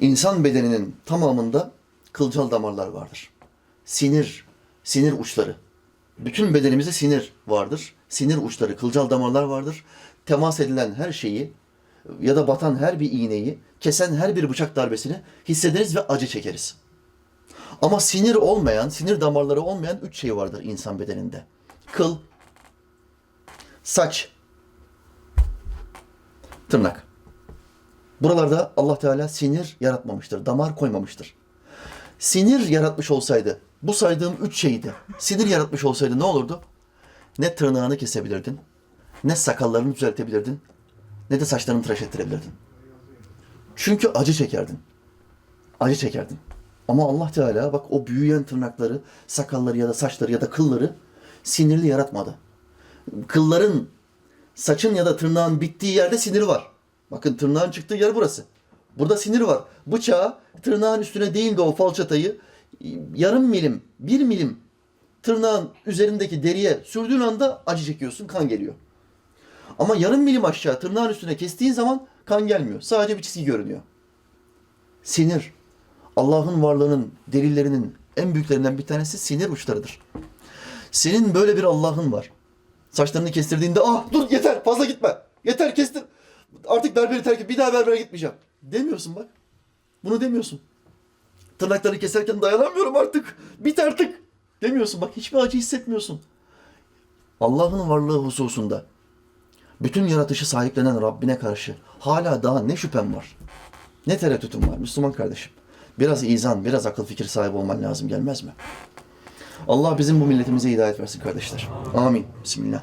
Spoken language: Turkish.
İnsan bedeninin tamamında kılcal damarlar vardır. Sinir, sinir uçları. Bütün bedenimizde sinir vardır. Sinir uçları, kılcal damarlar vardır. Temas edilen her şeyi ya da batan her bir iğneyi, kesen her bir bıçak darbesini hissederiz ve acı çekeriz. Ama sinir olmayan, sinir damarları olmayan üç şey vardır insan bedeninde. Kıl, saç, tırnak. Buralarda Allah Teala sinir yaratmamıştır, damar koymamıştır. Sinir yaratmış olsaydı, bu saydığım üç şeydi, sinir yaratmış olsaydı ne olurdu? Ne tırnağını kesebilirdin, ne sakallarını düzeltebilirdin, ne de saçlarını tıraş ettirebilirdin. Çünkü acı çekerdin. Acı çekerdin. Ama Allah Teala bak o büyüyen tırnakları, sakalları ya da saçları ya da kılları sinirli yaratmadı. Kılların, saçın ya da tırnağın bittiği yerde sinir var. Bakın tırnağın çıktığı yer burası. Burada sinir var. Bıçağı tırnağın üstüne değil de o falçatayı yarım milim, bir milim tırnağın üzerindeki deriye sürdüğün anda acı çekiyorsun, kan geliyor. Ama yarım milim aşağı tırnağın üstüne kestiğin zaman kan gelmiyor. Sadece bir çizgi görünüyor. Sinir. Allah'ın varlığının delillerinin en büyüklerinden bir tanesi sinir uçlarıdır. Senin böyle bir Allah'ın var. Saçlarını kestirdiğinde ah dur yeter fazla gitme. Yeter kestir. Artık berberi terk et. Bir daha berbere gitmeyeceğim. Demiyorsun bak. Bunu demiyorsun. Tırnaklarını keserken dayanamıyorum artık. Bit artık. Demiyorsun bak hiçbir acı hissetmiyorsun. Allah'ın varlığı hususunda bütün yaratışı sahiplenen Rabbine karşı hala daha ne şüphem var? Ne tereddütüm var Müslüman kardeşim? Biraz izan, biraz akıl fikir sahibi olman lazım gelmez mi? Allah bizim bu milletimize hidayet versin kardeşler. Amin. Bismillah.